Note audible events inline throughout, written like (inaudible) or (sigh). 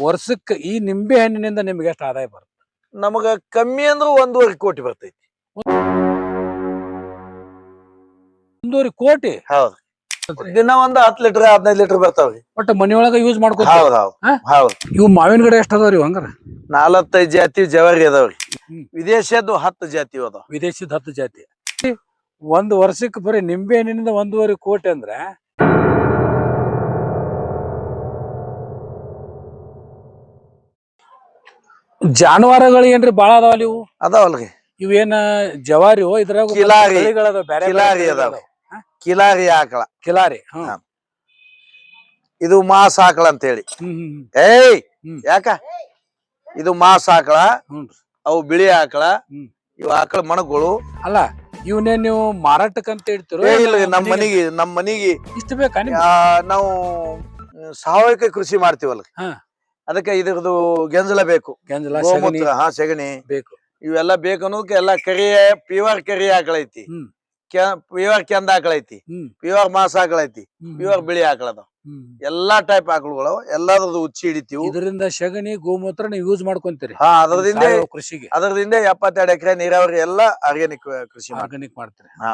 ವರ್ಷಕ್ಕೆ ಈ ನಿಂಬೆ ಹಣ್ಣಿನಿಂದ ನಿಮ್ಗೆ ಎಷ್ಟು ಆದಾಯ ಬರುತ್ತೆ? ನಮಗ ಕಮ್ಮಿ ಅಂದ್ರೂ ಒಂದೂವರೆ ಕೋಟಿ ಬರ್ತೈತಿ. ಒಂದೂವರೆ ಕೋಟಿ? ಹೌದು. ದಿನ ಒಂದ್ ಹತ್ ಲೀಟರ್ ಹದಿನೈದು ಲೀಟರ್ ಬರ್ತಾವ್ರಿ. ಬಟ್ ಮನೆಯೊಳಗ ಯೂಸ್ ಮಾಡ್ಕೊ ಹೌದ್ ಹೌದ್. ಹಾ? ಹೌದ್. ಇವು ಮಾವಿನ ಗಿಡ ಎಷ್ಟು ಅದಾವ್ರಿ ಹಂಗಾರ? ನಾಲ್ಕೈದು ಜಾತಿ ಜವಾರಿ ಅದಾವ್ರಿ. ಹ್ಮ್. ವಿದೇಶದ್ದು ಹತ್ತು ಜಾತಿ ಅದಾವ. ವಿದೇಶದ ಹತ್ತು ಜಾತಿ. ಒಂದು ವರ್ಷಕ್ಕೆ ಬರೀ ನಿಂಬೆ ಹಣ್ಣಿನಿಂದ ಒಂದೂವರೆ ಕೋಟಿ ಅಂದ್ರೆ ಜಾನುವಾರುಗಳು ಏನ್ರಿ ಬಾಳ ಅದಾವಲ್ಲ ಇವು ಅದಾವಲ್ರಿ ಇವೇನ ಜವಾರಿ ಇದ್ರಾಗ ಕಿಲಾರಿ. ಬ್ಯಾರೆ ಕಿಲಾರಿ. ಅದಾವ ಕಿಲಾರಿ ಆಕಳ ಕಿಲಾರಿ ಹ್ಮ್ ಹಾ. ಇದು ಮಾಸ ಆಕಳ ಅಂತೇಳಿ ಹೇಳಿ ಹ್ಮ್ ಹ್ಮ್. ಏಯ್ ಹ್ಮ್. ಯಾಕ ಇದು ಮಾಸ ಆಕಳ ಹ್ಞೂನ್ರಿ. ಅವು ಬಿಳಿ ಆಕಳ ಹ್ಮ್. ಇವು ಆಕಳ ಮಣಗಳು ಅಲ್ಲ ಇವನೇ ನೀವು ಮಾರಾಟಕ್ಕಂತ ಹೇಳ್ತಿರೋ ಏ ಇಲ್ಲ ನಮ್ ಮನಿಗೆ ನಮ್ ಮನಿಗೆ ಇಷ್ಟ ಬೇಕಾ ನಿಮ್ಗೆ ಆ, ನಾವು ಸಾವಯವ ಕೃಷಿ ಮಾಡ್ತೀವಲ್ಲ ಹಾ. ಅದಕ್ಕೆ ಇದ್ರದ್ದು ಗೆಂಜಲ ಬೇಕು. ಗಂಜಲ ಸಗಣಿ ಹಾ ಸೆಗಣಿ. ಬೇಕು. ಇವೆಲ್ಲ ಬೇಕು ಅನ್ನೋದಕ್ಕೆ ಎಲ್ಲ ಕರಿ ಪಿವರ್ ಕರಿ ಆಕಳ ಪಿವರ್ ಹ್ಮ್. ಪ್ಯೂರ್ ಕೆಂದ ಆಕಳ ಐತಿ ಹ್ಮ್. ಪ್ಯೂರ್ ಪಿವರ್ ಆಕಳ ಐತಿ ಹ್ಮ್. ಪ್ಯೂರ್ ಬಿಳಿ ಆಕಳ ಹ್ಮ್. ಎಲ್ಲಾ ಟೈಪ್ ಆಕಳುಗಳು ಎಲ್ಲಾರದ ಉಚ್ಚಿ ಹಿಡಿತೀವಿ. ಇದರಿಂದ ಸಗಣಿ ಗೋಮೂತ್ರ ನೀವು ಯೂಸ್ ಮಾಡ್ಕೊಂತೀರಿ. ಹಾ ಅದ್ರದಿಂದ ಸಾವಯವ ಕೃಷಿಗೆ. ಅದರದಿಂದ ಎಪ್ಪತ್ತೆರಡು ಎಕರೆ ನೀರಾವರಿ ಎಲ್ಲ ಆರ್ಗ್ಯಾನಿಕ್ ಕೃಷಿ ಆರ್ಗ್ಯಾನಿಕ್ ಆರ್ಗಾನಿಕ್ ಮಾಡ್ತೀರಿ. ಹಾ.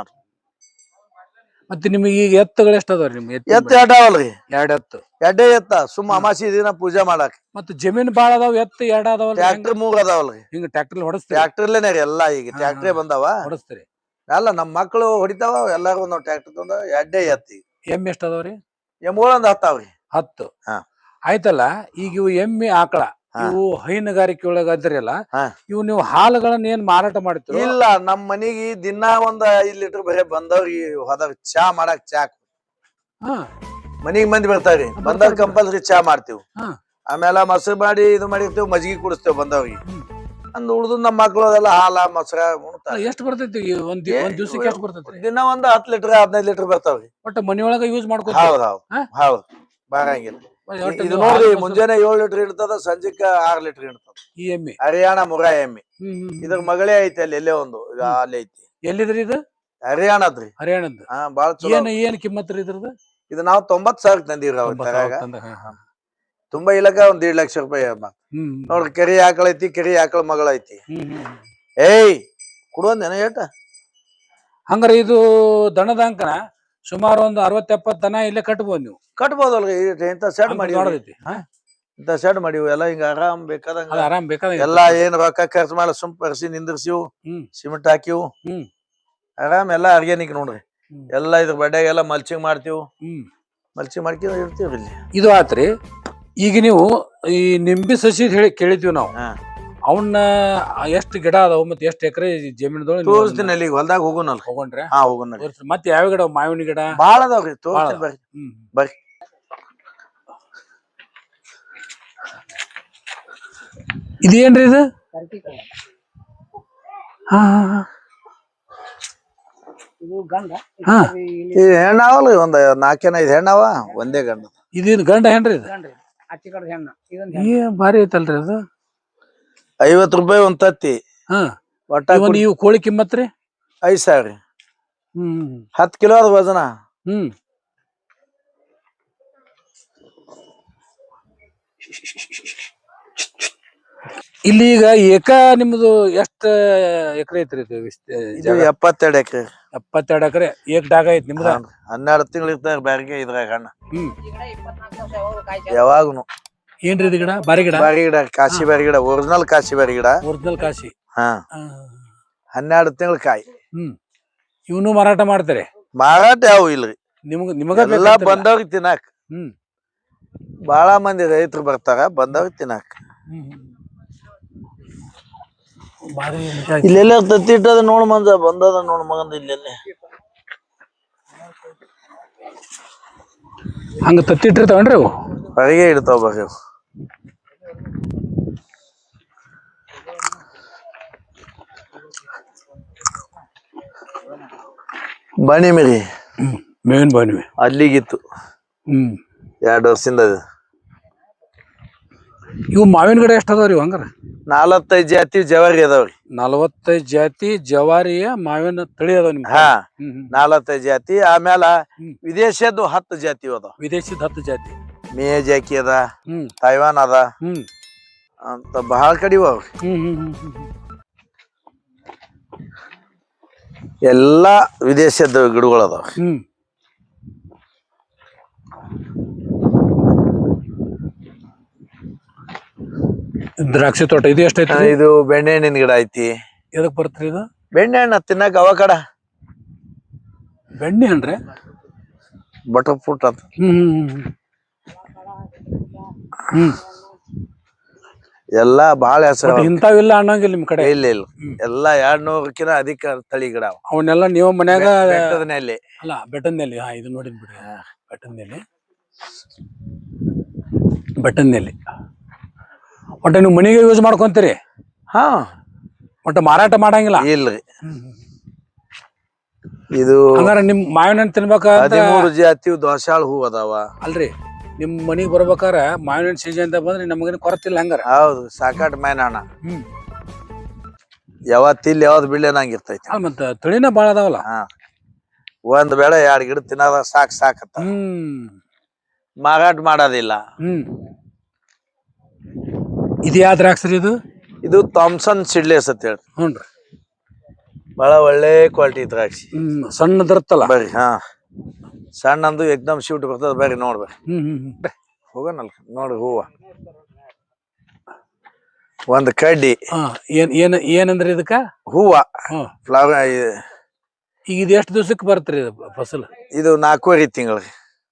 ಮತ್ತೆ ನಿಮಗೆ ಈಗ ಎತ್ತುಗಳು ಎಷ್ಟು ಅದಾವ್ರಿ ನಿಮ್ಗೆ ಎತ್ತ ಎರಡಾವಲ್ರಿ. ಎರಡ್ ಎತ್ತು. ಎರಡೇ ಎತ್ತ. ಸುಮ್ಮ. ಅಮಾಸಿ ದಿನ ಪೂಜೆ ಮಾಡಕ್ ಮತ್ತೆ ಜಮೀನ್ ಬಾಳ ಅದಾವ ಎತ್ತು ಎರಡ್ ಅದಾವಲ್ಲ ಟ್ರ್ಯಾಕ್ಟರ್ ಮೂರ್ ಅದಾವಲ್ರಿ. ಹಿಂಗ ಟ್ರ್ಯಾಕ್ಟರ್ ಹೊಡಸ್ತೀರಿ? ಟ್ರ್ಯಾಕ್ಟರ್ಲೇನೆ ರೀ ಎಲ್ಲಾ ಈಗ. ಟ್ರ್ಯಾಕ್ಟ್ರೇ. ಬಂದಾವ. ಹೊಡಸ್ತೀರಿ? ಅಲ್ಲ ನಮ್ ಮಕ್ಳು ಹೊಡಿತಾವ ಎಲ್ಲಾರು ಒಂದ್ ಟ್ರ್ಯಾಕ್ಟರ್ ತಂದ ಎಡ್ಡೆ ಎತ್ತಿ ಎಮ್ಮೆ ಎಷ್ಟ್ ಅದಾವ್ರಿ? ಎಮ್ಗಳು ಒಂದ್ ಹತ್ತಾವ್ರಿ ಹತ್ತು. ಹಾ. ಆಯ್ತಲ್ಲ ಈಗ ಇವು ಎಮ್ಮೆ ಆಕಳ. ಇವು ಹೈನುಗಾರಿಕೆ ಒಳಗ ಅದ್ರಲ್ಲ ಹಾ. ಇವು ನೀವು ಹಾಲುಗಳನ್ನ ಏನ್ ಮಾರಾಟ ಮಾಡ್ತೀವಿ ಇಲ್ಲ ನಮ್ ಮನೆಗೆ ದಿನಾ ಒಂದ್ ಐದ್ ಲೀಟರ್ ಬರೇ ಬಂದವ್ರಿ ಹೋದಾಗ ಚಾ ಮಾಡಕ್ ಚಾ ಹಾ. ಮನಿಗ್ ಮಂದಿ ಬರ್ತಾವ್ರಿ ಬಂದಾಗ. ಕಂಪಲ್ಸರಿ ಚಾ ಮಾಡ್ತೀವಿ. ಆಮೇಲೆ ಮೊಸರು ಮಾಡಿ ಇದು ಮಾಡಿರ್ತೇವೆ ಮಜ್ಗಿ ಕುಡಿಸ್ತೇವೆ ಬಂದವ್ರಿಗೆ. ಹ್ಮ್. ಅಂದ್ ಉಳ್ದು ನಮ್ಮ ಮಕ್ಳು ಅದೆಲ್ಲ ಹಾಲ ಮೊಸರ ಎಷ್ಟು ಬರ್ತೈತಿ? ಒಂದ್ ದಿವ್ಸಕ್ಕೆ ಎಷ್ಟು ಬರ್ತೈತಿ? ದಿನ ಒಂದ್ ಹತ್ತು ಲೀಟರ್ ಹದಿನೈದು ಲೀಟರ್ ಬರ್ತಾವ್ರಿ. ಒಟ್ಟ ಮನೆಯೊಳಗ ಯೂಸ್ ಮಾಡ್ಕೊ ಹೌದ್ ಹೌದ್. ಹೌದು. ಬರಂಗಿಲ್ಲ ಇದು ನೋಡ್ರಿ ಮುಂಜಾನೆ ಏಳು ಲೀಟರ್ ಇಡ್ತದ ಸಂಜೆಕ ಆರ್ ಲೀಟರ್ ಇಡ್ತದ ಈ ಎಮ್ಮೆ. ಹರಿಯಾಣ ಮುರಾ ಎಮ್ಮಿ. ಇದ್ರ ಮಗಳೇ ಐತಿ ಅಲ್ಲಿ ಎಲ್ಲೇ ಒಂದು. ಅಲ್ಲಿ ಐತಿ. ಎಲ್ಲಿದ್ರಿ ಇದು? ಹರಿಯಾಣದ್ರಿ ಹರಿಯಾಣದ್ದು ಹಾ ಬಾಳ ಚಲೋ. ಏನ್ ಏನ್ ಕಿಮ್ಮತ್ ರೀ ಇದ್ರದ್ದು ಇದು ನಾವು ತೊಂಬತ್ ಸಾವಿರ ತಂದಿವ್ರಿ ಅವ್ರ ತೊಂಬತ್ತು ತರಾಗ. ಸಾವಿರ ತಂದ, ಹಾ, ಹಾ. ತುಂಬಾ ಇಲ್ಲಕ ಒಂದ್ ದೇಡ್ ಲಕ್ಷ ರೂಪಾಯಿ ನೋಡ್ರಿ ಕೆರಿ ಆಕಳ ಐತಿ ಕೆರೆ ಆಕಳ ಮಗಳ ಐತಿ. ಏಯ್ ಕೊಡುವಂದೇನ ಏಟ? ಹಂಗಾರ ಇದು ದನದ ಅಂಕನ? ಸುಮಾರು ಒಂದು ಅರವತ್ ಎಪ್ಪತ್ತು ದನ ಇಲ್ಲೇ ಕಟ್ಬೋದು ನೀವು. ಕಟ್ಬೋದಲ್ರಿ ಇಂತ ಸೆಡ್ ಮಾಡಿ ನೋಡೈತಿ? ಇಂತ ಸೆಡ್ ಮಾಡಿವಿ ಎಲ್ಲ ಹಿಂಗ ಆರಾಮ್ ಬೇಕಾದಂಗ. ಆರಾಮ್ ಬೇಕಾದ ಎಲ್ಲ ಏನ್ ರೊಕ್ಕ ಖರ್ಚು ಮಾಡಿ ಸುಮ್ ಪರಿಸಿ ನಿಂದಿರ್ಸಿವು. ಸಿಮೆಂಟ್ ಹಾಕಿವು. ಆರಾಮ್ ಎಲ್ಲಾ ಆರ್ಗ್ಯಾನಿಕ್ ನೋಡ್ರಿ. ಎಲ್ಲ ಎಲ್ಲಾ ಇದ್ರ ಬಡ್ಯಾಗೆಲ್ಲ ಮಲ್ಚಿಂಗ್ ಮಾಡ್ತೀವಿ. ಮಲ್ಚಿಂಗ್ ಮಾಡ್ಕಿ ಇರ್ತೀವಿ ಇಲ್ಲಿ. ಇದು ಆತ್ರಿ ಈಗ ನೀವು ಈ ನಿಂಬೆ ಸಸಿ ಹೇಳಿ ಕೇಳಿದ್ವಿ ನಾವು. ಅವನ್ನ ಎಷ್ಟು ಗಿಡ ಅದಾವ ಮತ್ತೆ ಎಷ್ಟು ಎಕರೆ ಜಮೀನದೊಳಗೆ ತೋರಿಸ್ತೀನಿ ಅಲ್ಲಿಗೆ ಹೊಲ್ದಾಗ ಹೋಗೋನಲ್ ಹೋಗೊಂಡ್ರೆ ಹಾ ಹೋಗೋಣ ತೋರಿಸ್ರಿ. ಮತ್ತೆ ಯಾವ ಗಿಡ ಮಾವಿನ ಗಿಡ? ಬಾಳ ಅದಾವ್ರಿ ತೋರಿಸ್ತೀನಿ ಬರ್ರಿ. ಹ್ಮ್. ಬರ್ರಿ. ಇದೇನ್ರಿ ಇದು? ಹಾ ಹಾ ಹಾ. ಹಾ. ಈ ಹೆಣ್ಣಾವಲ್ರಿ ಒಂದ್ ನಾಲ್ಕೇನ ಐದು ಹೆಣ್ಣಾವ? ಒಂದೇ ಗಂಡ. ಇದೇನು ಗಂಡ ಹೆಣ್ರಿ ಇದು? ಗಂಡ್ರಿ ಅಚ್ಚಿ ಕಡೆ ಹೆಣ್ಣು. ಇದೊಂದು ಏ ಭಾರಿ ಐತಲ್ರಿ ಅದು. ಐವತ್ ರೂಪಾಯಿ ಒಂದ್ ತತ್ತಿ. ಹಾ. ಒಟ್ಟ ಇವ ನೀವು ಕೋಳಿ ಕಿಮ್ಮತ್ ರೀ? ಐದ್ ಸಾವಿರ ಹ್ಮ್ ಹತ್ ಕಿಲೋ ಅದ ವಜನ. ಹ್ಮ್. ಇಲ್ಲಿ ಈಗ ಏಕ ನಿಮ್ದು ಎಷ್ಟ ಎಕರೆ ಐತ್ರಿ ಇದು ವಿಸ್ತ- ಇದು ಜಾಗ? ಎಪ್ಪತ್ತೆರಡು ಎಕರೆ. ಎಪ್ಪತ್ತೆರಡು ಎಕರೆ. ಏಕ್ ಡಾಗ ಐತಿ ನಿಮ್ದು? ಹನ್ನೆರಡು ತಿಂಗಳು ಇರ್ತಾರೆ ಬ್ಯಾರಿಗೆ ಇದ್ರಾಗ ಹಣ್ಣ. ಹ್ಮ್. ಯಾವಾಗನು. ಏನ್ರಿ ಇದು ಗಿಡ? ಬಾರಿ ಗಿಡ? ಬಾರಿ ಗಿಡ ಕಾಶಿ ಬಾರಿ ಗಿಡ ಒರಿಜಿನಲ್ ಕಾಶಿ ಬಾರಿ ಗಿಡ. ಒರಿಜಿನಲ್ ಕಾಶಿ. ಹಾ. ಆ, ಹನ್ನೆರಡು ತಿಂಗಳ ಕಾಯಿ. ಹ್ಮ್. ಇವನು ಮಾರಾಟ ಮಾಡ್ತಾರೆ? ಮಾರಾಟ ಯಾವ ಇಲ್ರಿ. ನಿಮ್ಗ ನಿಮಗ ಎಲ್ಲಾ. ಬಂದವ್ರಿಗೆ ತಿನ್ನಾಕ್. ಹ್ಮ್. ಬಾಳ ಮಂದಿ ರೈತರು ಬರ್ತಾರ ಬಂದವ್ರಿಗೆ ತಿನ್ನಾಕ್. ಹ್ಮ್, ಹ್ಮ್. ಇಟ್ಟದ ಇಲ್ಲೆಲ್ಲ ತತ್ತಿಟ್ಟದ ನೋಡ್ ಮಂದ ಬಂದದ ನೋಡ್ ಮಗಂದ ಇಲ್ಲೆಲ್ಲ. ಹಂಗ ತತ್ತಿಟ್ಟಿರ್ತಾವನ್ರಿ ಅವು? ಹೊರಗೆ ಇಡ್ತಾವ ಬರ್ರಿ. ಬಾಣಿ ಬಾಣಿ ಮೇವಿನ ಬಾನಿವೆ ಅಲ್ಲಿಗಿತ್ತು. ಹ್ಮ್. ಎರಡು ವರ್ಷದಿಂದ ಅದು. ಇವು ಮಾವಿನ ಗಿಡ ಎಷ್ಟು ಅದಾವ್ರಿ ಹಂಗಾರ? ನಾಲ್ವತ್ತೈದು ಜಾತಿ ಜವಾರಿ ಅದಾವ್ರಿ. ನಲವತ್ತೈದು ಜಾತಿ ಜವಾರಿಯ ಮಾವಿನ ತಳಿ ಅದಾವ ನಿಮ್ಗೆ? ಹಾ. ನಾಲ್ವತ್ತೈದು ಜಾತಿ ಆಮೇಲೆ. ವಿದೇಶದ್ದು ಹತ್ತು ಜಾತಿ ಅದಾವ. ವಿದೇಶದ ಹತ್ತು ಜಾತಿ. ಮಿಯಾಜಾಕಿ ಅದ ಹ್ಮ್. ತೈವಾನ್ ಅದ. ಹ್ಮ್. ಅಂತ ಬಹಳ ಕಡಿವ ಎಲ್ಲ ಹ್ಮ್ ಹ್ಮ್ ಹ್ಮ್ ಹ್ಮ್ ಹ್ಮ್. ಎಲ್ಲಾ ವಿದೇಶದ ಗಿಡಗಳು ಅದಾವ. ಹ್ಮ್. ದ್ರಾಕ್ಷಿ ತೋಟ ಇದು ಎಷ್ಟೈತಿ ಇದು? ಬೆಣ್ಣೆಹಣ್ಣಿನ ಗಿಡ ಐತಿ. ಎದಕ್ ಬರ್ತ್ರಿ ಇದು? ಬೆಣ್ಣೆಹಣ್ಣ ತಿನ್ನಕ ಅವಕಡ ಬೆಣ್ಣೆ ಅಂದ್ರೆ? ಬಟರ್ ಫ್ರೂಟ್ ಅಂತ. ಹ್ಮ್ ಹ್ಮ್ ಹ್ಮ್ ಹ್ಮ್. ಎಲ್ಲಾ ಬಾಳ ಹೆಸರು ಇಂತಾವಿಲ್ಲ ಅನ್ನಂಗಿಲ್ಲ ನಿಮ್ ಕಡೆ. ಇಲ್ಲ ಇಲ್ಲ. ಎಲ್ಲಾ ಎರಡ್ ನೂರಕ್ಕಿಂತ ಅಧಿಕ ತಳಿ ಗಿಡ ಅವ ಅವನ್ನೆಲ್ಲ ನೀವು ಮನ್ಯಾಗ ಬೆಟ್ಟದ ಅಲ್ಲ ಬೆಟ್ಟದ ನೆಲ್ಲಿ ಹಾ ಇದು ನೋಡಿದ್ ಬಿಡಿ ಬೆಟ್ಟನ್ನೆಲ್ಲಿ ಬೆಟ್ಟನ್ನೆಲ್ಲಿ ಒಟ್ಟ ನೀವು ಮನೆಗೆ ಯೂಸ್ ಮಾಡ್ಕೊಂತೀರಿ? ಹಾ. ಒಟ್ಟ ಮಾರಾಟ ಮಾಡಂಗಿಲ್ಲ? ಇಲ್ರಿ ಇದು ಹಂಗಾರ ನಿಮ್ ಮಾವಿನ ಹಣ್ಣು ಹದಿಮೂರು ಜಾತಿ ದೋಸಾಳ ಹೂ ಅದಾವ. ಅಲ್ರಿ. ನಿಮ್ ಮನೆಗೆ ಬರ್ಬೇಕಾರ ಮಾವಿನ ಸೀಜನ್ ಸೀಸನ್ ಅಂತ ಬಂದ್ರೆ ನಮಗೇನು ಕೊರತಿಲ್ಲ ಹಂಗಾರ. ಹೌದು ಸಾಕಾಟ್ ಮೈನ ಹ್ಮ್. ಯಾವತ್ ಇಲ್ಲಿ ಯಾವ್ದು ಬೀಳೇನಂಗಿರ್ತೈತಿ ಅಲ್ಲ ಮತ್ತ ತಳಿನ ಬಾಳ ಅದಾವಲ್ಲ? ಹಾ. ಒಂದ್ ಬೆಳೆ ಎರಡ್ ಗಿಡ ತಿನ್ನೋದ ಸಾಕ್ ಸಾಕತ್ತ. ಹ್ಮ್. ಮಾರಾಟ ಮಾಡೋದಿಲ್ಲ. ಹ್ಮ್. ಇದು ಯಾವ ದ್ರಾಕ್ಷಿ ರೀ ಇದು? ಇದು ಥಾಮ್ಸನ್ ಸಿಡ್ಲೇಸ್ ಅಂತ ಹೇಳಿ ಹ್ಞೂ ಬಹಳ ಒಳ್ಳೆ ಕ್ವಾಲಿಟಿ ದ್ರಾಕ್ಷಿ. ಸಣ್ಣದಿರುತ್ತಲ್ಲ ಬರ್ರಿ ಹಾ. ಸಣ್ಣಂದು ಎಕ್ದಮ್ ಶೂಟ್ ಬರ್ತದ ಬೇರೆ ನೋಡ್ಬೇಕು ಹ್ಮ್ ಹ್ಮ್ ಹ್ಮ್. ಹೋಗೋಣಲ್ ನೋಡ್ರಿ ಹೂವ. ಒಂದ್ ಕಡ್ಡಿ. ಹಾ ಏನ್ ಏನ್ ಏನಂದ್ರಿ ಇದಕ್ಕ? ಹೂವ. ಹಾ. ಫ್ಲವರ್ ಈಗ ಇದು ಎಷ್ಟು ದಿವ್ಸಕ್ಕೆ ಬರ್ತ್ರಿ ಇದು ಫಸಲ್? ಇದು ನಾಲ್ಕೂವರೆ ತಿಂಗಳು.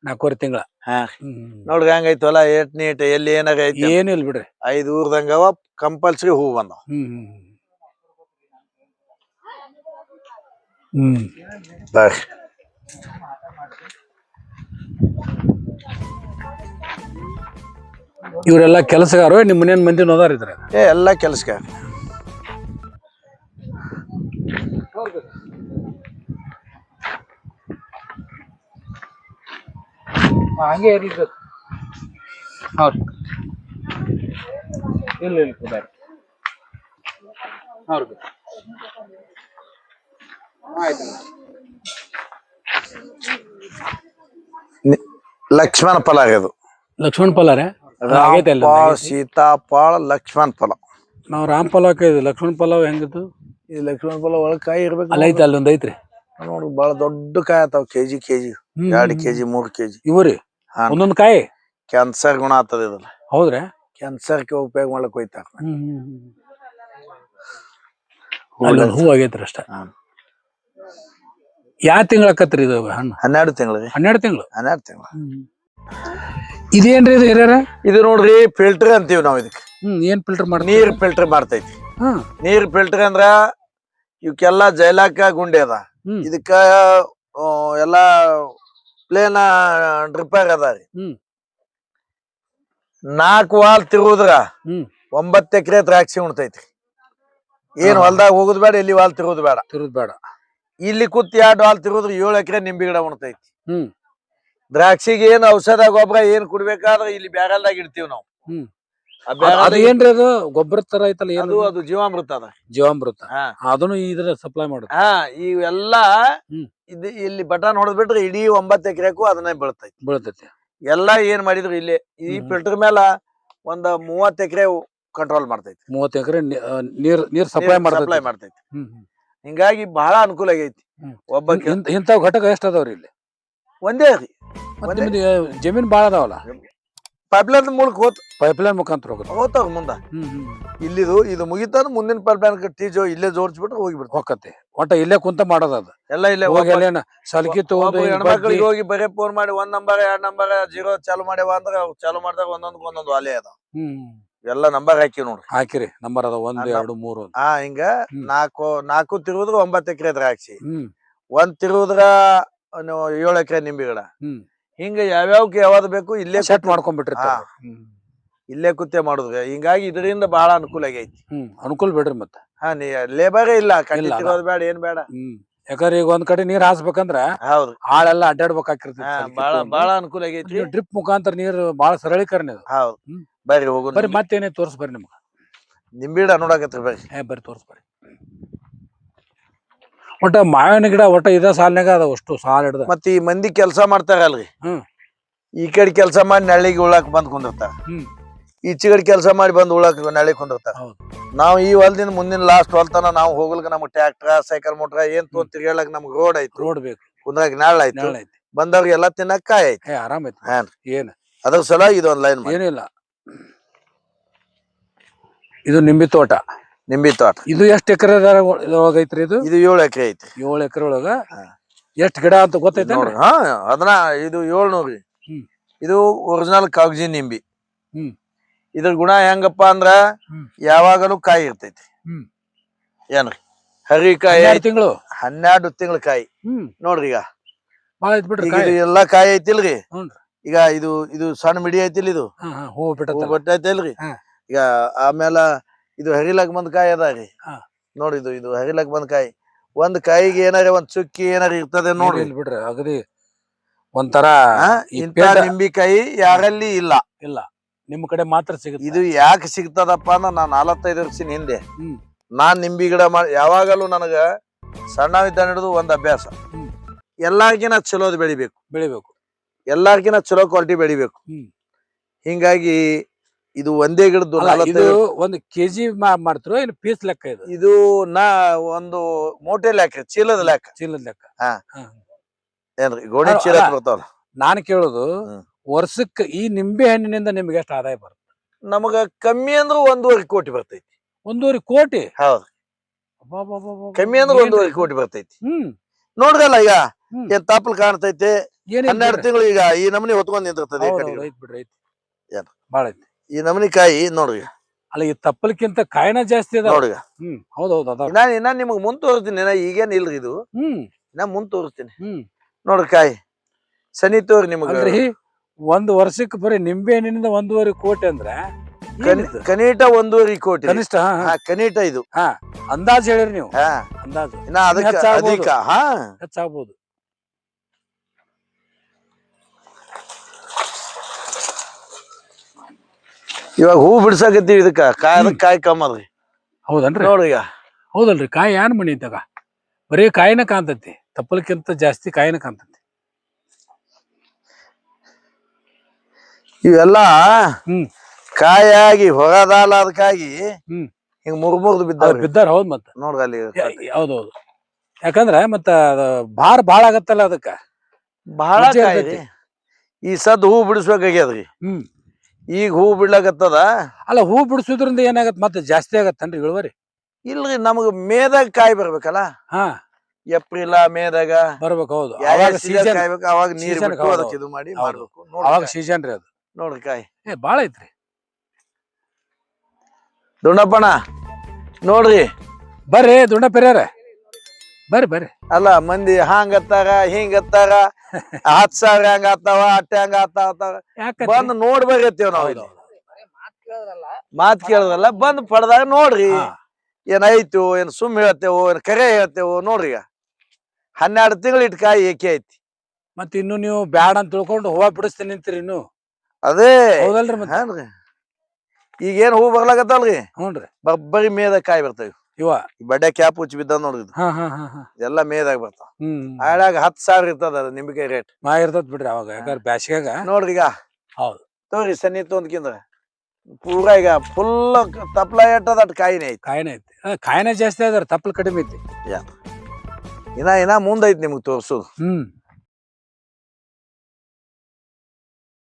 ನಾಲ್ಕೂವರೆ ತಿಂಗಳ? ಹಾ. ಹ್ಮ್ ನೋಡ್ರಿ ಹಂಗೈತಲ್ಲ ಏಟ್ ನೀಟ್ ಎಲ್ಲಿ ಏನಾರ ಏನು ಇಲ್ಲ ಬಿಡ್ರಿ. ಐದು ಊರ್ದಂಗವ ಕಂಪಲ್ಸರಿ ಹೂ ಬಂದವ. ಹ್ಮ್ ಹ್ಮ್. ಹ್ಮ್. ಬರ್ರಿ. ಇವರೆಲ್ಲ ಕೆಲಸಗಾರು ನಿಮ್ಮ ಮನೇನ್ ಮಂದಿ ನೋದಾರ ಇದ್ರ? ಏ ಎಲ್ಲ ಕೆಲಸಗಾರ ಹಂಗೆ ಇರ್ಲಿ ಹೌದು. ಇಲ್ಲ ಇಲ್ಲ ಕುದಾರಿ ಹೌದು. ಆಯ್ತು. ಲಕ್ಷ್ಮಣ ಫಲ ಆಗ್ಯದು. ಲಕ್ಷ್ಮಣ ಫಲ ರೀ? ಆಗೈತೆ ಅಲ್ಲ ರಾಮಫಲ, ಸೀತಾಫಲ ಲಕ್ಷ್ಮಣ ಫಲ. ನಾವು ರಾಮ್ ಫಲ ಇದು ಲಕ್ಷ್ಮಣ ಫಲ ಹೆಂಗಿತ್ತು? ಈ ಲಕ್ಷ್ಮಣ ಫಲ ಒಳಗೆ ಕಾಯಿ ಇರ್ಬೇಕು ಅಲ್ಲೈತೆ ಐತೆ ಅಲ್ಲಿ ಒಂದ್ ಐತ್ರಿ. ನೋಡ್ರಿ ಬಹಳ ದೊಡ್ಡ ಕಾಯಿ ಆತಾವ್ ಕೆಜಿ ಕೆಜಿ. ಹ್ಮ್, ಎರಡ್ ಕೆಜಿ ಮೂರ್ ಕೆಜಿ. ಇವ್ರಿ ಒಂದೊಂದು ಒಂದೊಂದ್ ಕಾಯಿ? ಕ್ಯಾನ್ಸರ್ ಗುಣ ಆತದ ಇದಲ್ಲ. ಹೌದ್ರ? ಕ್ಯಾನ್ಸರ್ಗೆ ಉಪಯೋಗ ಮಾಡಕ್ ಹೋಯ್ತಾರ. ಹ್ಮ್ ಹ್ಮ್, ಹ್ಮ್. ಅಲ್ಲಿ ಒಂದ್ ಹೂ ಆಗೈತ್ರಿ ಅಷ್ಟೇ. ಹಾ. ಯಾವ ತಿಂಗಳ ಆಕತ್ರಿ ಇದು ಹಣ್ಣು? ಹನ್ನೆರಡು ತಿಂಗಳು ಹನ್ನೆರಡು ತಿಂಗಳು? ಹನ್ನೆರಡು ತಿಂಗಳು. ಇದೇನ್ರಿ ಇದು ಹಿರಿಯರ ಇದು ನೋಡ್ರಿ ಫಿಲ್ಟರ್ ಅಂತೀವಿ ನಾವು ಇದಕ್ಕೆ ಹ್ಮ್ ಏನ್ ಫಿಲ್ಟರ್ ಮಾಡ್ತೀವಿ ನೀರ್ ಫಿಲ್ಟರ್ ಮಾಡ್ತೈತಿ. ಹ್ಮ್ ನೀರ್ ಫಿಲ್ಟರ್ ಅಂದ್ರ ಇವಕ್ಕೆಲ್ಲ ಜೈಲಾಕ ಗುಂಡಿ ಅದ. ಹ್ಮ್. ಇದಕ್ಕ ಆ, ಎಲ್ಲಾ ಪ್ಲೇನ್ ಡ್ರಿಪ್ಪರ್ ಅದ ರೀ. ಹ್ಮ್. ನಾಲ್ಕು ವಾಲ್ ತಿರುವುದ್ರ ಹ್ಮ್. ಒಂಬತ್ತು ಎಕರೆ ದ್ರಾಕ್ಷಿ ಉಣ್ತೈತಿ ಏನ್. ಹೊಲ್ದಾಗ ಹೋಗುದ್ ಬೇಡ ಇಲ್ಲಿ ವಾಲ್ ತಿರುವುದ್ ಬೇಡ. ತಿರುದ್ ಬೇಡ. ಇಲ್ಲಿ ಕೂತ್ ಎರಡು ಹಾಲ್ ತಿರುವುದ್ರ ಏಳು ಎಕರೆ ನಿಂಬೆ ಗಿಡ ಉಣ್ತೈತಿ. ಹ್ಮ್. ದ್ರಾಕ್ಷಿಗೆ ಏನ್ ಔಷಧ ಗೊಬ್ಬರ ಏನ್ ಕುಡ್ಬೇಕಾದ್ರ ಇಲ್ಲಿ ಬ್ಯಾರಲ್ದಾಗ ಇಡ್ತೀವಿ ನಾವು. ಹ್ಮ್. ಅದು ಗೊಬ್ಬರ ತರ ಐತಲ್ಲ ಅದು ಅದು? ಜೀವಾಮೃತ ಅದ. ಜೀವಾಮೃತ. ಅದನ್ನು ಇದ್ರ ಸಪ್ಲೈ ಮಾಡುದು. ಹಾ ಇವೆಲ್ಲಾ. ಇದು ಇಲ್ಲಿ ಬಟನ್ ಹೊಡೆದ್ಬಿಟ್ರೆ ಇಡೀ ಒಂಬತ್ತು ಎಕರೆಗೂ ಅದನ್ನೇ ಬೀಳ್ತೈತಿ. ಬೀಳ್ತೈತಿ. ಎಲ್ಲಾ ಏನ್ ಮಾಡಿದ್ರು ಇಲ್ಲಿ ಈ. ಫಿಲ್ಟರ್ ಮೇಲ ಒಂದ್ ಮೂವತ್ ಎಕರೆ ಕಂಟ್ರೋಲ್ ಮಾಡ್ತೈತಿ. ಮೂವತ್ತು ಎಕರೆ ನೀರ್ ನೀರ್ ಸಪ್ಲೈ ಸಪ್ಲೈ ಮಾಡ್ತೈತಿ. ಮಾಡ್ತೈತಿ. ಹ್ಮ್ ಹ್ಮ್. ಹಿಂಗಾಗಿ ಬಹಳ ಅನುಕೂಲ ಆಗೈತಿ. ಒಬ್ಬ ಇಂಥವ್ ಘಟಕ ಎಷ್ಟ್ ಅದಾವ್ರಿ ಇಲ್ಲಿ? ಒಂದೇ ರೀ. ಮತ್ತ್ ಒಂದೇ. ನಿಮ್ದು ಜಮೀನ್ ಬಾಳ ಅದಾವಲ್ಲ? ಪೈಪ್ಲೈನ್ ಮೂಲಕ ಹೋತ್ ಪೈಪ್ಲೈನ್ ಮುಖಾಂತರ ಹೋಗುತ್ತೆ ಹೋತಾವ ಮುಂದ. ಇಲ್ಲಿದು ಇದು ಮುಗಿತಾನ ಮುಂದಿನ ಪೈಪ್ಲೈನ್ ಟೀ ಜೋ ಇಲ್ಲೇ ಜೋಡಿಸ್ಬಿಟ್ರೆ ಹೋಗಿಬಿಡ್ತು ಹೋಗತ್ತೆ ಒಟ್ಟ ಇಲ್ಲೇ ಕುಂತ ಮಾಡೋದ ಅದು. ಎಲ್ಲ ಇಲ್ಲೇ ಹೋಗಿ ಎಲ್ಲೇನ ಸಲ್ಕಿ ತಗೊಂಡು ಹೆಣ್ಮಕ್ಳಿಗೆ ಹೋಗಿ ಬರೇ ಫೋನ್ ಮಾಡಿ ಒಂದ್ ನಂಬರ್ ಎರಡ್ ನಂಬರ್ ಜೀರೋ ಚಾಲು ಮಾಡ್ಯಾವ ಅಂದ್ರೆ ಚಾಲು ಮಾಡಿದಾಗ ಒಂದೊಂದ್ ಒಂದೊಂದ್ ವಾಲೆ ಅದಾವ. ಹ್ಮ್. ಎಲ್ಲ ನಂಬರ್ ಹಾಕಿ ನೋಡ್ರಿ. ಹಾಕಿರಿ ನಂಬರ್ ಅದ ಒಂದ್. ಎರಡು ಮೂರು ಅಂತ. ಹಾ ಹಿಂಗ ಹ್ಮ್. ನಾಲ್ಕು ನಾಲ್ಕು ತಿರುವುದ್ರ ಒಂಬತ್ತು ಎಕರೆ ದ್ರಾಕ್ಷಿ ಹ್ಮ್. ಒಂದ್ ತಿರುವುದ್ರ ನೀವು ಏಳು ಎಕರೆ ನಿಂಬೆ ಗಿಡ ಹ್ಮ್. ಹಿಂಗ ಯಾವ್ಯಾವಕ್ಕೆ ಯಾವ್ದು ಬೇಕು ಇಲ್ಲೇ ಸೆಟ್ ಕೂತ್- ಮಾಡ್ಕೊಂಡ್ಬಿಟ್ಟಿರ್ತಾರ. ಹಾ. ಇಲ್ಲೇ ಕುತ್ತೆ ಮಾಡುದು ಹಿಂಗಾಗಿ ಇದರಿಂದ ಬಹಳ ಅನುಕೂಲ ಆಗೈತಿ. ಹ್ಮ್. ಅನುಕೂಲ ಬಿಡ್ರಿ ಮತ್ತೆ. ಹಾ ನೀ ಲೇಬರೇ ಇಲ್ಲ ಕಟ್ಟಿ ಇಲ್ಲ, ತಿರೋದ್ ಬೇಡ ಏನ್ ಬೇಡ. ಹ್ಮ್. ಯಾಕಂದ್ರೆ ಈಗ ಒಂದ್ ಕಡೆ ನೀರ್ ಹಾಸ್ಬೇಕಂದ್ರ ಹೌದು. ಆಳೆಲ್ಲ ಅಡ್ಡಾಡ್ಬೇಕಾಗಿರ್ತೈತಿ ಹಾ ಸಲ್ಕಿ ಬಾಳ ಅನುಕೂಲ ಆಗೈತಿ ಡ್ರಿಪ್ ಮುಖಾಂತರ ನೀರು ಬಹಳ ಸರಳೀಕರಣ ಇದು ಹೌದು. ಹ್ಮ್. ಬರ್ರಿ ಹೋಗು ಬರ್ರಿ ಮತ್ತೇನೇ ತೋರ್ಸ್ ಬರ್ರಿ ನಿಮ್ಗೆ. ನಿಂಬಿಡ ನೋಡಕತ್ರಿ ಬರ್ರಿ. ಹೇ ಬರ್ರಿ ತೋರ್ಸ್ ಬರ್ರಿ. ಒಟ್ಟ ಮಾವಿನ ಗಿಡ ಒಟ್ಟ ಇದ ಸಾಲಿನಾಗ ಅದ ಅಷ್ಟು ಸಾಲ ಹಿಡ್ದ. ಮತ್ ಈ ಮಂದಿ ಕೆಲಸ ಮಾಡ್ತಾರಲ್ರಿ. ಹ್ಮ್. ಈ ಕಡೆ ಕೆಲಸ ಮಾಡಿ ನಳ್ಳಿಗೆ ಉಳಾಕ್ ಬಂದ್ ಕುಂದಿರ್ತಾರ. ಹ್ಮ್. ಈಚೆ ಕಡೆ ಕೆಲಸ ಮಾಡಿ ಬಂದ್ ಉಳಾಕ್ ನಳ್ಳಿ ಕುಂದಿರ್ತಾರ. ಹೌದು. ನಾವು ಈ ಹೊಲದಿಂದ ಮುಂದಿನ ಲಾಸ್ಟ್ ಹೊಲ್ತನ ನಾವು ಹೋಗ್ಲಿಕ್ಕೆ ನಮ್ಗೆ ಟ್ರ್ಯಾಕ್ಟರ್ ಸೈಕಲ್ ಮೋಟ್ರ ಏನ್ ತೊಗೊಂಡ್ ತಿರ್ಗಾಳಕ್ ನಮ್ಗೆ ರೋಡ್ ಐತಿ ರೋಡ್ ಬೇಕು. ಕುಂದ್ರಾಗ ನಾಳ ಆಯ್ತು. ನೆರಳು ಐತಿ ಬಂದವ್ರಿಗೆ ಎಲ್ಲ ತಿನ್ನಕ್ ಕಾಯ್ ಐತಿ ಏ ಆರಾಮ್ ಐತಿ ಏನ್? ಅದ್ರ ಸಲ ಇದೊಂದ್ ಲೈನ್ ಏನಿಲ್ಲ. ಇದು ನಿಂಬಿ ತೋಟ. ನಿಂಬಿ ತೋಟ. ಇದು ಎಷ್ಟ್ ಎಕರೆ ಒಳಗ ಐತ್ರಿ ಇದು? ಇದು ಏಳು ಎಕರೆ ಐತಿ ಏಳು ಎಕರೆ ಒಳಗ ಎಷ್ಟು ಗಿಡ ಅಂತ ಗೊತ್ತೈತೆ ಹಾ ಅದನ್ನ ಇದು ಏಳ್ನೂರಿ. ನೋಡ್ರಿ ಇದು ಒರಿಜಿನಲ್ ಕಾಗಜಿ ನಿಂಬಿ. ಇದ್ರ ಗುಣ ಹೆಂಗಪ್ಪ ಅಂದ್ರ. ಯಾವಾಗಲೂ ಕಾಯಿ ಇರ್ತೈತಿ ಹ್ಮ್. ಏನ್ರಿ? ಹರಿಕಾಯಿ ಕಾಯಿ ತಿಂಗಳು? ಹನ್ನೆರಡು ತಿಂಗಳ ಕಾಯಿ. ನೋಡ್ರಿ ಈಗ. ಎಲ್ಲಾ ಕಾಯಿ ಐತಿಲ್ರಿ. ಈಗ ಇದು ಇದು ಸಣ್ಣ ಮಿಡಿ ಐತಿಲ್ ಇದು. ಹಾ ಹಾ ಹೂ. ಈಗ ಆಮೇಲೆ ಇದು ಹರಿಲಾಕ್ ಬಂದ್ ಕಾಯಿ ಅದ ರೀ. ನೋಡಿ ಇದು ಇದು ಹರಿಲಾಕ್ ಬಂದ್ ಕಾಯಿ. ಒಂದ್ ಕಾಯಿಗೆ ಏನಾರ ಒಂದ್ ಚುಕ್ಕಿ ಏನಾರ ಇರ್ತದೆ ನೋಡಿ ಇಲ್ಲ ಬಿಡ್ರಿ ಅಗದಿ ಒಂಥರ ನಿಂಬಿಕಾಯಿ ಯಾರಲ್ಲಿ ಇಲ್ಲ. ಇಲ್ಲ ನಿಮ್ ಕಡೆ ಮಾತ್ರ ಸಿಗುತ್ತೆ. ಇದು ಯಾಕೆ ಸಿಗ್ತದಪ್ಪ ಅಂದ್ರೆ ನಾನ್ ನಲವತ್ತೈದು ವರ್ಷ ಹಿಂದೆ. ನಾನ್ ನಿಂಬಿ ಗಿಡ ಮಾಡಿ ಯಾವಾಗಲೂ ನನಗ ಸಣ್ಣವಿದ್ದ ಹಿಡಿದು ಒಂದ್ ಅಭ್ಯಾಸ. ಎಲ್ಲಾರ್ಗಿನ ಚಲೋದ್ ಬೆಳಿಬೇಕು. ಬೆಳಿಬೇಕು. ಎಲ್ಲಾರ್ಗಿನ ಚಲೋ ಕ್ವಾಲಿಟಿ ಬೆಳಿಬೇಕು. ಹಿಂಗಾಗಿ ಇದು ಒಂದೇ ಗಿಡದ್ದು ಇದು ಒಂದು ಕೆಜಿ ಮಾಡ್ತಿರೋ ಏನು ಪೀಸ್ ಲೆಕ್ಕ ಇದು ಇದು ನಾ ಒಂದು ಮೋಟೆ ಲೆಕ್ಕ ಚೀಲದ ಲೆಕ್ಕ ಚೀಲದ ಲೆಕ್ಕ ಹಾ. ಏನ್ರಿ ಗೋಣಿ ಚೀಲ. ಬರ್ತಾವಲ್ಲ ನಾನು ಕೇಳೋದು. ವರ್ಷಕ್ಕೆ ಈ ನಿಂಬೆ ಹಣ್ಣಿನಿಂದ ನಿಮ್ಗೆ ಎಷ್ಟು ಆದಾಯ ಬರುತ್ತೆ ನಮಗ ಕಮ್ಮಿ ಅಂದ್ರೆ ಒಂದೂವರೆ ಕೋಟಿ ಬರ್ತೈತಿ ಒಂದೂವರೆ ಕೋಟಿ ಹೌದು. ಕಮ್ಮಿ ಅಂದ್ರೆ? ಒಂದೂವರೆ ಕೋಟಿ ಬರ್ತೈತಿ ಹ್ಮ್ ನೋಡ್ದಲ್ಲ ಈಗ. ಏನ್ ತಾಪಲ್ ಕಾಣ್ತೈತಿ ಹನ್ನೆರಡು ತಿಂಗಳು ಈಗ ಈ ನಮನಿ ಹೊತ್ಕೊಂಡ್ ನಿಂತಿರ್ತದೆ? ಬಾಳ ಐತಿ ಈ ನಮನಿ ಕಾಯಿ ನೋಡ್ರಿ. ಅಲ್ಲ ಈ ತಪ್ಪಲಕ್ಕಿಂತ ಕಾಯಿನ ಜಾಸ್ತಿ ಅದ ನೋಡ್ರಿ. ಹ್ಮ್ ಹೌದೌದು ಅದ ಇನ್ನ ಇನ್ನ ನಿಮಗ್ ಮುಂದ್ ತೋರಿಸ್ತೀನಿ. ಇನ್ನ ಈಗೇನ್ ಇಲ್ರಿ ಇದು. ಹ್ಮ್. ನಾ ಮುಂದ್ ತೋರಿಸ್ತೀನಿ. ಹ್ಮ್. ನೋಡ್ರಿ ಕಾಯಿ. ಸನಿ ತೋರಿ ನಿಮಗ. ಅಲ್ರಿ ಒಂದ್ ವರ್ಷಕ್ಕೆ ಬರೀ ನಿಂಬೆ ಹಣ್ಣಿನಿಂದ ಒಂದೂವರೆ ಕೋಟಿ ಅಂದ್ರೆ ಕನಿಷ್ಟ ಕನಿಟ ಒಂದೂವರೆ ಕೋಟಿ. ಕನಿಷ್ಠ ಹಾ, ಇದು ಹಾ ಕನಿಟ ಇದು. ಅಂದಾಜ್ ಹೇಳಿರಿ ನೀವು. ಹಾ. ಅಂದಾಜು. ಇನ್ನ ಅದಕ್ಕ ಹೆಚ್ಚಾಗ್ಬೋದು. ಅಧಿಕ ಹಾ ಹೆಚ್ಚಾಗ್ಬೋದು ಇವಾಗ ಹೂ ಬಿಡ್ಸಾಕತ್ತೀವಿ ಇದಕ್ಕ. ಕಾಯಿ ಅದಕ್ ಕಾಯಿ ಕಮ್ಮ ಅದ್ರಿ ಹೌದನ್ರಿ? ನೋಡ್ರಿ ಈಗ. ಹೌದಲ್ರಿ ಕಾಯಿ ಏನ್ ಮಣಿ ಇದ್ದಾಗ? ಬರೀ ಕಾಯಿನ ಕಾಣ್ತೈತಿ ತಪ್ಪಲಕ್ಕಿಂತ ಜಾಸ್ತಿ ಕಾಯಿನ ಕಾಣ್ತೈತಿ. ಇವೆಲ್ಲ ಹ್ಮ್. ಕಾಯಾಗಿ ಹೊರದಾಲ ಅದಕ್ಕಾಗಿ ಹ್ಮ್. ಹಿಂಗ್ ಮುರ್ದ್ ಮುರ್ದು ಅದ್ ಬಿದ್ದಾವ್ರಿ ಬಿದ್ದಾರ ಹೌದ್ ಮತ್ತ. ನೋಡ್ರಿ ಅಲ್ಲಿ ಹೌದೌದು. ಯಾಕಂದ್ರ ಮತ್ತ ಭಾರ ಭಾಳ ಆಗತ್ತಲ್ಲ ಅದಕ್ಕ? ಬಹಳ ಕಾಯಿ ಈ ಸದ್ ಹೂ ಬಿಡಿಸ್ಬೇಕಾಗ್ಯದ್ರಿ. ಹ್ಮ್. ಈಗ ಹೂ ಬಿಡ್ಲಾಕತ್ತದ ಅಲ್ಲ ಹೂ ಬಿಡಿಸೋದ್ರಿಂದ ಏನಾಗತ್ ಮತ್ತೆ ಜಾಸ್ತಿ ಆಗತ್ತನ್ರಿ ಇಳುವರಿ? ಇಲ್ರಿ ನಮಗ ಮೇದಾಗ ಕಾಯಿ ಬರ್ಬೇಕಲ್ಲ? ಹಾ. ಏಪ್ರಿಲ್ ಮೇದಾಗ. ಬರ್ಬೇಕು ಹೌದು. ಅವಾಗ ಸೀಸನ್ ಕಾಯ್ಬೇಕು ಅವಾಗ ನೀರ್ season ಬಿಟ್ಟು ಹೌದು, ಅದಕ್ಕೆ ಇದು ಮಾಡಿ ಹೌದು. ಮಾಡ್ಬೇಕು. ನೋಡ್ರಿ ಅವಾಗ ಕಾಯಿ. ಸೀಸನ್ ರೀ ಅದು. ನೋಡ್ರಿ ಕಾಯಿ. ಏ ಬಾಳ ಐತ್ರಿ. ದುಂಡಪ್ಪಣ ನೋಡ್ರಿ. ಬರ್ರಿ ದುಂಡ ಪೆರ್ಯಾರ ಬರ್ರಿ ಬರ್ರಿ. ಅಲ್ಲ ಮಂದಿ ಹಾಂಗತ್ತಾರ ಹಿಂಗತ್ತಾರ (laughs) ಹತ್ ಸಾವಿರ ಹಂಗ ಆತಾವ ಅಟ್ಟೆ ಹಂಗ ಆತಾವ ಯಾಕ ಬಂದ್ ನೋಡ್ಬೇಕತ್ತೀವ್ ನಾವ್ ಇಲ್ಲಿ. ಮಾತ್ ಕೇಳೋದಲ್ಲ. ಬಂದ್ ಪಡ್ದಾಗ ನೋಡ್ರಿ. ಏನಾಯ್ತು ಏನ್ ಸುಮ್ ಹೇಳ್ತೇವೋ ಏನ್ ಕರೆ ಹೇಳ್ತೇವೋ ನೋಡ್ರಿ ಈಗ. ಹನ್ನೆರಡು ತಿಂಗಳು ಇಟ್ ಕಾಯಿ ಏಕೆ ಐತಿ? ಮತ್ತ ಇನ್ನು ನೀವು ಬ್ಯಾಡ ಅಂತ ತಿಳ್ಕೊಂಡು ಹೂವ ಬಿಡಿಸ್ತೀನಿ ನಿಂತೀರಿ ಇನ್ನು. ಅದೇ. ಹೌದಲ್ರಿ ಮತ್ತೆ? ಈಗ ಏನ್ ಹೂ ಬರ್ಲಾಕತ್ತಲ್ರಿ? ಹ್ಞೂನ್ರಿ. ಬಬ್ಬರಿ ಮೇದ ಕಾಯಿ ಬರ್ತಾವ. ಇವ. ಬಡ್ಡೆ ಕ್ಯಾಪ್ ಹುಚ್ಚಿ ಬಿದ್ದ ನೋಡ್ರಿ ಎಲ್ಲ ಹಾ ಹಾ ಹಾ ಹಾ. ಇದೆಲ್ಲ ಮೇದಾಗ ಬರ್ತಾವ ಹ್ಮ್ ಆಳಾಗ ಹತ್ ಸಾವಿರ ಇರ್ತದ ಅದು ನಿಂಬಿಕಾಯಿ ರೇಟ್. ಮಾ ಇರ್ತದ ಬಿಡ್ರಿ ಅವಾಗ ಯಾಕಂದ್ರೆ ಬ್ಯಾಸಿಗ್ಯಾಗ. ನೋಡ್ರಿ ಈಗ. ಹೌದು. ತೋರಿ ಸನ್ನಿ ತೊಂದ್ಕಿಂದ್ರ ಪೂರ ಈಗ ಫುಲ್ ತಪ್ಲ ಎಟ್ಟದ ಅಟ್ ಕಾಯಿನೇ ಐತಿ. ಕಾಯಿನ ಐತಿ. ಆ, ಕಾಯಿನ ಜಾಸ್ತಿ ಅದಾರ ತಪ್ಪಲ್ ಕಡಿಮೆ ಐತಿ. ಇನ್ನ ಇನ್ನ ಮುಂದೈತಿ ನಿಮ್ಗೆ ತೋರ್ಸೋದು. ಹ್ಮ್.